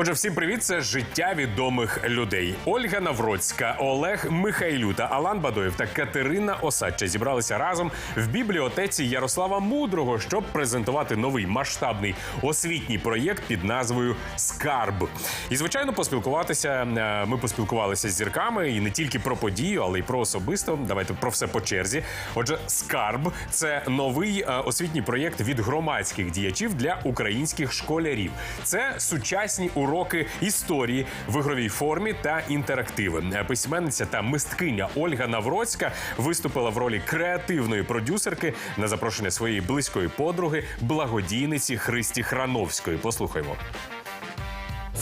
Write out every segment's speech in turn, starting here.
Отже, всім привіт! Це життя відомих людей. Ольга Навроцька, Олег Михайлюта, Алан Бадоєв та Катерина Осадча зібралися разом в бібліотеці Ярослава Мудрого, щоб презентувати новий масштабний освітній проєкт під назвою Скарб. І звичайно, поспілкуватися. е, Ми поспілкувалися з зірками і не тільки про подію, але й про особисто. Давайте про все по черзі. Отже, Скарб це новий е, освітній проєкт від громадських діячів для українських школярів. Це сучасні уроки історії в ігровій формі та інтерактиви. Письменниця та мисткиня Ольга Навроцька виступила в ролі креативної продюсерки на запрошення своєї близької подруги, благодійниці Христі Храновської. Послухаймо.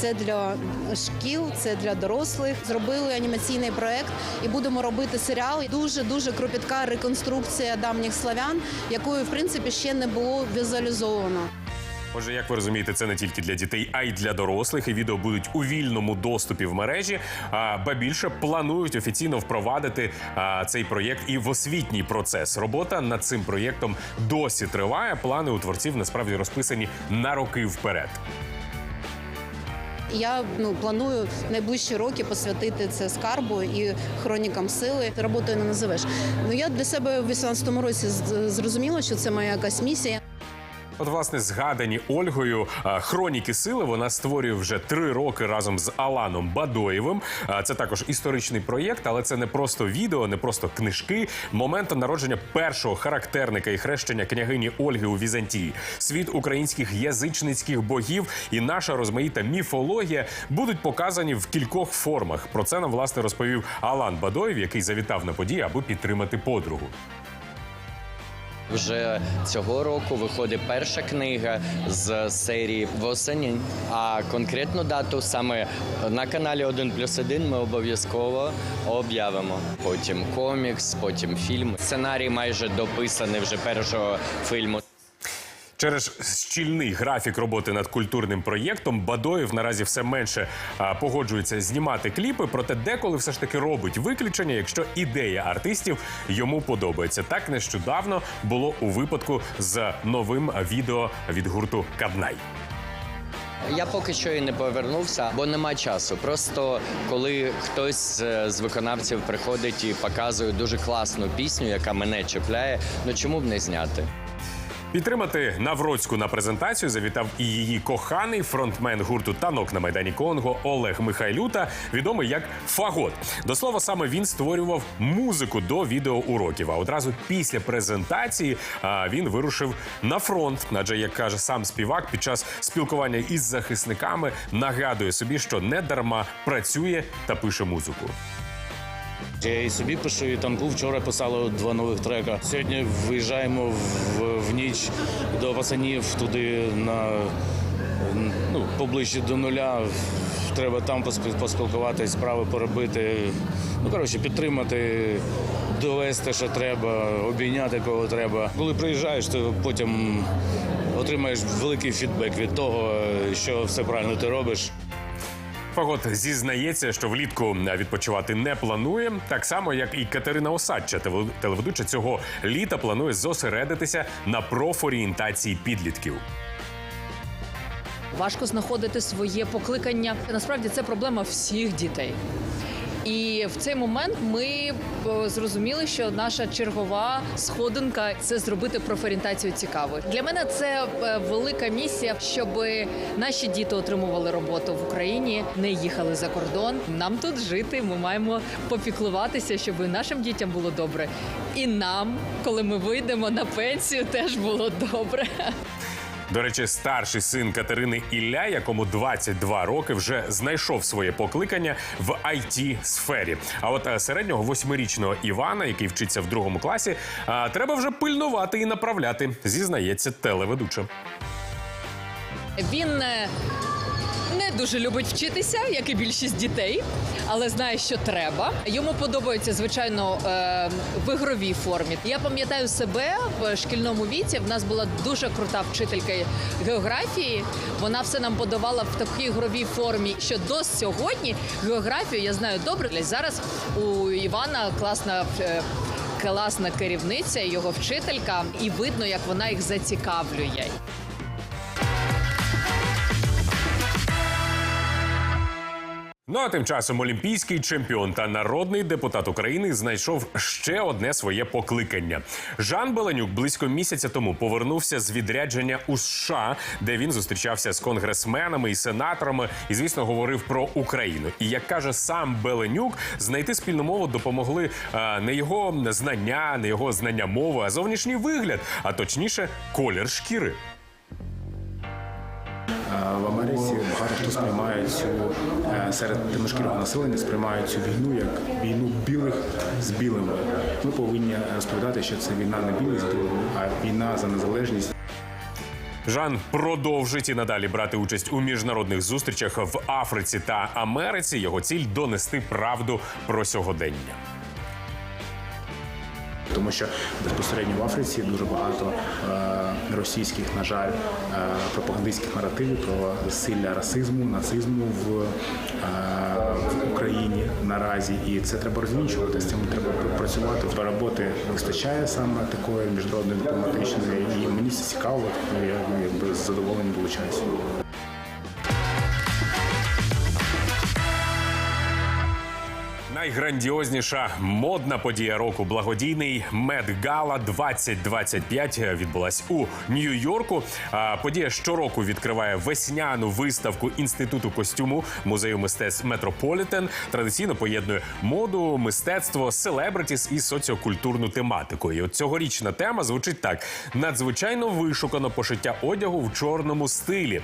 Це для шкіл, це для дорослих. Зробили анімаційний проект і будемо робити серіал. Дуже дуже кропітка реконструкція давніх славян, якої в принципі ще не було візуалізовано. Отже, як ви розумієте, це не тільки для дітей, а й для дорослих. І відео будуть у вільному доступі в мережі. А, ба більше планують офіційно впровадити а, цей проєкт і в освітній процес. Робота над цим проєктом досі триває. Плани у творців насправді розписані на роки вперед. Я ну планую найближчі роки посвятити це скарбу і хронікам сили. Роботою не називеш. Ну я для себе в 18-му році зрозуміла, що це моя якась місія. От, власне, згадані Ольгою хроніки сили вона створює вже три роки разом з Аланом Бадоєвим. Це також історичний проєкт, але це не просто відео, не просто книжки. Моментом народження першого характерника і хрещення княгині Ольги у Візантії, світ українських язичницьких богів і наша розмаїта міфологія будуть показані в кількох формах. Про це нам власне розповів Алан Бадоєв, який завітав на події, аби підтримати подругу. Вже цього року виходить перша книга з серії восені. А конкретну дату саме на каналі 1 плюс 1 ми обов'язково об'явимо. Потім комікс, потім фільм. Сценарій майже дописаний вже першого фільму. Через щільний графік роботи над культурним проєктом Бадоєв наразі все менше погоджується знімати кліпи, проте деколи все ж таки робить виключення, якщо ідея артистів йому подобається. Так нещодавно було у випадку з новим відео від гурту Каднай. Я поки що і не повернувся, бо нема часу. Просто коли хтось з виконавців приходить і показує дуже класну пісню, яка мене чіпляє, ну чому б не зняти? Підтримати Навроцьку на презентацію завітав і її коханий фронтмен гурту танок на майдані Конго Олег Михайлюта, відомий як Фагот. До слова, саме він створював музику до відеоуроків. А одразу після презентації він вирушив на фронт. Адже, як каже сам співак, під час спілкування із захисниками нагадує собі, що не дарма працює та пише музику. Я і собі пишу, і танку вчора писало два нових трека. Сьогодні виїжджаємо в, в ніч до пацанів туди на ну, поближче до нуля. Треба там поспіл- поспілкуватись, справи поробити. Ну, коротше, підтримати, довести, що треба, обійняти кого треба. Коли приїжджаєш, то потім отримаєш великий фідбек від того, що все правильно ти робиш. Фагот зізнається, що влітку відпочивати не планує, так само як і Катерина Осадча, теле- телеведуча цього літа планує зосередитися на профорієнтації підлітків. важко знаходити своє покликання. Насправді це проблема всіх дітей. І в цей момент ми е, зрозуміли, що наша чергова сходинка це зробити профорієнтацію цікавою. Для мене це е, велика місія, щоб наші діти отримували роботу в Україні, не їхали за кордон. Нам тут жити. Ми маємо попіклуватися, щоб нашим дітям було добре. І нам, коли ми вийдемо на пенсію, теж було добре. До речі, старший син Катерини Ілля, якому 22 роки, вже знайшов своє покликання в it сфері. А от е, середнього восьмирічного Івана, який вчиться в другому класі, е, треба вже пильнувати і направляти, зізнається телеведуча. Він е, дуже любить вчитися, як і більшість дітей, але знає, що треба. Йому подобається, звичайно, е, в ігровій формі. Я пам'ятаю себе в шкільному віці. В нас була дуже крута вчителька географії. Вона все нам подавала в такій ігровій формі, що до сьогодні географію я знаю добре. Зараз у Івана класна. е, Класна керівниця, його вчителька, і видно, як вона їх зацікавлює. Ну а тим часом олімпійський чемпіон та народний депутат України знайшов ще одне своє покликання. Жан Беленюк близько місяця тому повернувся з відрядження у США, де він зустрічався з конгресменами і сенаторами, і звісно говорив про Україну. І як каже сам Беленюк, знайти спільну мову допомогли а, не його знання, не його знання мови, а зовнішній вигляд, а точніше, колір шкіри. Е, В Америці багато хто сприймає цю е, серед темношкірого населення сприймають цю війну як війну білих з білими. Ми повинні розповідати, що це війна не білих з білими, а війна за незалежність. Жан продовжить і надалі брати участь у міжнародних зустрічах в Африці та Америці. Його ціль донести правду про сьогодення. Тому що безпосередньо в Африці дуже багато е, російських, на жаль, е, пропагандистських наративів про засилля расизму, нацизму в, е, в Україні наразі, і це треба розвінчувати. З цим треба працювати. Роботи вистачає саме такої міжнародної дипломатичної, і мені це цікаво. Я ну, якби з задоволенням долучаюся. Найграндіозніша модна подія року благодійний Медгала 2025 відбулась у Нью-Йорку. Подія щороку відкриває весняну виставку інституту костюму музею мистецтв Метрополітен. Традиційно поєднує моду, мистецтво, селебритіс і соціокультурну тематику. І от цьогорічна тема звучить так: надзвичайно вишукано пошиття одягу в чорному стилі.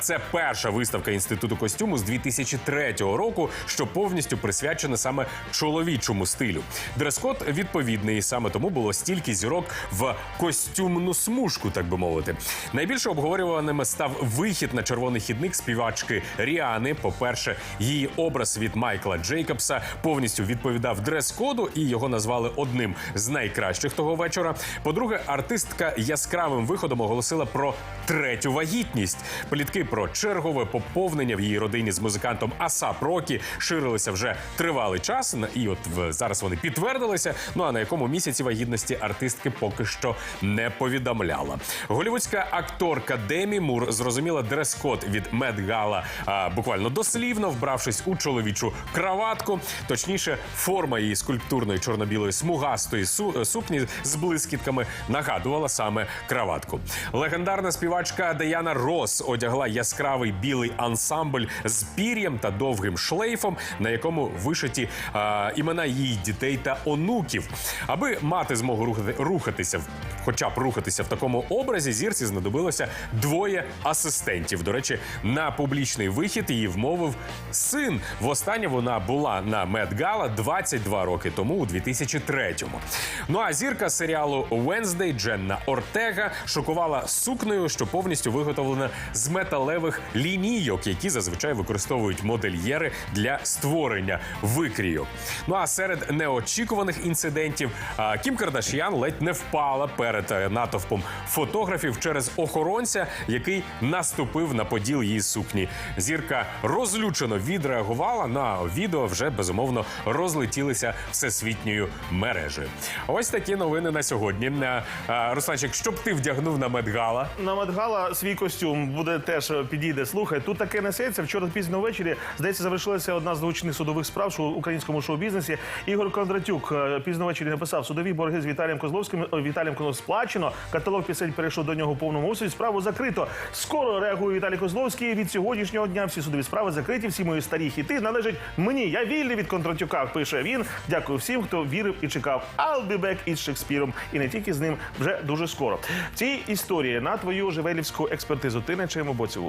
Це перша виставка інституту костюму з 2003 року, що повністю присвячена саме чоловічому стилю. Дрес-код відповідний, саме тому було стільки зірок в костюмну смужку, так би мовити. Найбільше обговорюваним став вихід на червоний хідник співачки Ріани. По-перше, її образ від Майкла Джейкобса повністю відповідав дрес-коду, і його назвали одним з найкращих того вечора. По-друге, артистка яскравим виходом оголосила про третю вагітність. Плітки про чергове поповнення в її родині з музикантом Асап Рокі ширилися вже тривалий час. На- І от зараз вони підтвердилися. Ну а на якому місяці вагітності артистки поки що не повідомляла. Голівудська акторка Демі Мур зрозуміла дрес-код від Мед Гала а, буквально дослівно, вбравшись у чоловічу краватку. Точніше, форма її скульптурної чорно-білої смугастої сукні з блискітками нагадувала саме краватку. Легендарна співачка Даяна Рос одягла яскравий білий ансамбль з пір'ям та довгим шлейфом, на якому вишиті а, імена її дітей та онуків. Аби мати змогу рухати, рухатися, хоча б рухатися в такому образі, зірці знадобилося двоє асистентів. До речі, на публічний вихід її вмовив син. Востаннє вона була на Медгала 22 роки тому, у 2003-му. Ну а зірка серіалу Wednesday Дженна Ортега шокувала сукнею, що повністю виготовлена з металевих лінійок, які зазвичай використовують модельєри для створення викрійок. Ну а серед неочікуваних інцидентів Кім Кардашян ледь не впала перед е, натовпом фотографів через охоронця, який наступив на поділ її сукні. Зірка розлючено відреагувала на відео. Вже безумовно розлетілися всесвітньою мережею. Ось такі новини на сьогодні. Е, е, Русланчик, що б ти вдягнув на медгала? На Медгала свій костюм буде теж підійде. Слухай, тут таке несеться. Вчора пізно ввечері, здається, завершилася одна з гучних судових справ українському шоу-бізнесі. Ігор Кондратюк е, пізно ввечері написав судові борги з Віталієм Козловським. е, Віталієм Козловським сплачено. Каталог пісень перейшов до нього в повному обсязі. Справу закрито. Скоро реагує Віталій Козловський. Від сьогоднішнього дня всі судові справи закриті. Всі мої старі хіти належать мені. Я вільний від Кондратюка. Пише він. Дякую всім, хто вірив і чекав. I'll із Шекспіром. І не тільки з ним вже дуже скоро. В цій історії на твою живелівську експертизу ти на чиєму боці?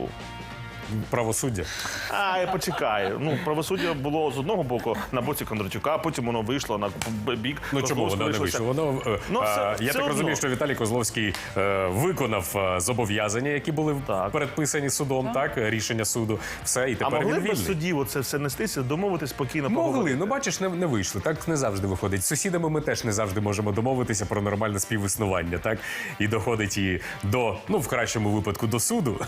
Правосуддя. А, я почекай. Ну, правосуддя було з одного боку на боці Кондратюка, а потім воно вийшло на бік. Ну чому воно не вийшло? Воно е, Ну, все- я все так одно. розумію, що Віталій Козловський е, виконав е, зобов'язання, які були Так. передписані судом, так рішення суду. Все і А тепер могли він б без судів оце все нестися, домовитись спокійно Могли, поговорити? ну бачиш, не, не вийшло. Так не завжди виходить. З сусідами ми теж не завжди можемо домовитися про нормальне співіснування, так і доходить і до, ну в кращому випадку, до суду.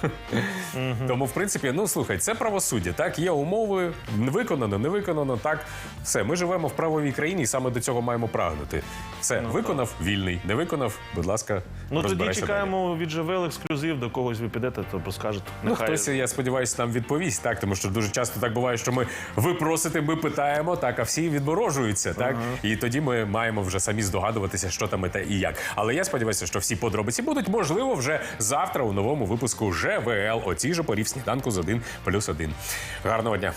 Тому, в принципі, ну слухай, це правосуддя. Так, є умови, не виконано, не виконано. Так, все. Ми живемо в правовій країні, і саме до цього маємо прагнути. Все, виконав вільний, не виконав, будь ласка, Ну тоді розбирайся далі. чекаємо від ЖВЛ ексклюзив, до когось ви підете, то розкажете. Ну, хтось, я сподіваюся, нам відповість, так, тому що дуже часто так буває, що ми ви просите, ми питаємо, так, а всі відморожуються, так. І тоді ми маємо вже самі здогадуватися, що там і те і як. Але я сподіваюся, що всі подробиці будуть, можливо, вже завтра у новому випуску ЖВЛ о цій же порі сніданку з 1 плюс 1. Гарного дня.